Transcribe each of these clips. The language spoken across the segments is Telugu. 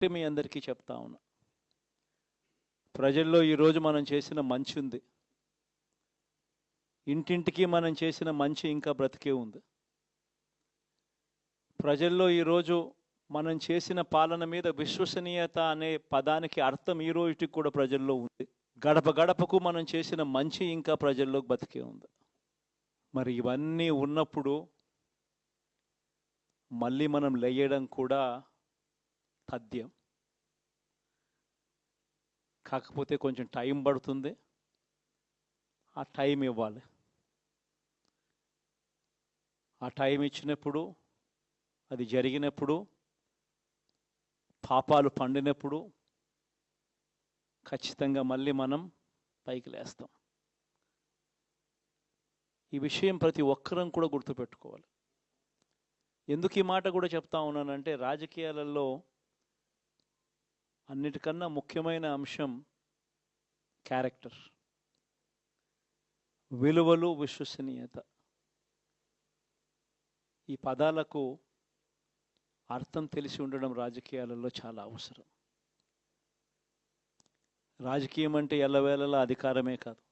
ఒకటి మీ అందరికీ చెప్తా ఉన్నా. ప్రజల్లో ఈరోజు మనం చేసిన మంచి ఉంది. ఇంటింటికి మనం చేసిన మంచి ఇంకా బ్రతికే ఉంది. ప్రజల్లో ఈరోజు మనం చేసిన పాలన మీద విశ్వసనీయత అనే పదానికి అర్థం ఈ రోజుకి కూడా ప్రజల్లో ఉంది. గడప గడపకు మనం చేసిన మంచి ఇంకా ప్రజల్లో బతికే ఉంది. మరి ఇవన్నీ ఉన్నప్పుడు మళ్ళీ మనం లేయడం కూడా పద్యం. కాకపోతే కొంచెం టైం పడుతుంది. ఆ టైం ఇవ్వాలి. ఆ టైం ఇచ్చినప్పుడు అది జరిగినప్పుడు పాపాలు పండినప్పుడు ఖచ్చితంగా మళ్ళీ మనం పైకి లేస్తాం. ఈ విషయం ప్రతి ఒక్కరం కూడా గుర్తుపెట్టుకోవాలి. ఎందుకు ఈ మాట కూడా చెప్తా ఉన్నానంటే రాజకీయాలలో అన్నిటికన్నా ముఖ్యమైన అంశం క్యారెక్టర్. విలువలు విశ్వసనీయత. ఈ పదాలకు అర్థం తెలిసి ఉండడం రాజకీయాలలో చాలా అవసరం. రాజకీయం అంటే ఎల్లవేళలా అధికారమే కాదు.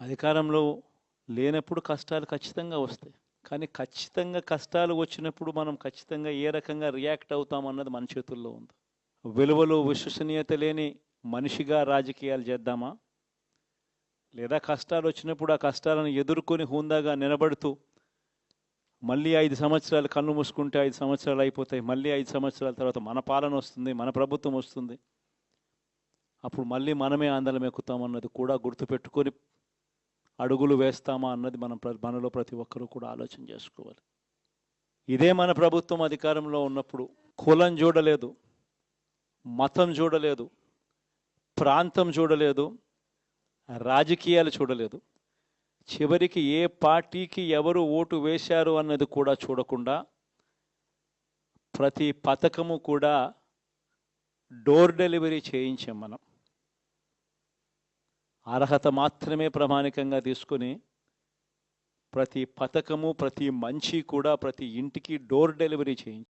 అధికారంలో లేనప్పుడు కష్టాలు ఖచ్చితంగా వస్తాయి. కానీ ఖచ్చితంగా కష్టాలు వచ్చినప్పుడు మనం ఖచ్చితంగా ఏ రకంగా రియాక్ట్ అవుతామన్నది మన చేతుల్లో ఉంది. విలువలు విశ్వసనీయత లేని మనిషిగా రాజకీయాలు చేద్దామా? లేదా కష్టాలు వచ్చినప్పుడు ఆ కష్టాలను ఎదుర్కొని హుందాగా నిలబడుతూ మళ్ళీ ఐదు సంవత్సరాలు కన్ను మూసుకుంటే ఐదు సంవత్సరాలు అయిపోతాయి మళ్ళీ ఐదు సంవత్సరాల తర్వాత మన పాలన వస్తుంది మన ప్రభుత్వం వస్తుంది. అప్పుడు మళ్ళీ మనమే ఆందోళన ఎక్కుతామన్నది కూడా గుర్తుపెట్టుకొని అడుగులు వేస్తామా అన్నది మనం మనలో ప్రతి ఒక్కరూ కూడా ఆలోచన చేసుకోవాలి. ఇదే మన ప్రభుత్వం అధికారంలో ఉన్నప్పుడు కులం చూడలేదు మతం చూడలేదు ప్రాంతం చూడలేదు రాజకీయాలు చూడలేదు. చివరికి ఏ పార్టీకి ఎవరు ఓటు వేశారు అన్నది కూడా చూడకుండా ప్రతి పథకము కూడా డోర్ డెలివరీ చేయించాం మనం. అర్హత మాత్రమే ప్రామాణికంగా తీసుకుని ప్రతి పథకము ప్రతి మంచి కూడా ప్రతి ఇంటికి డోర్ డెలివరీ చేయించాం.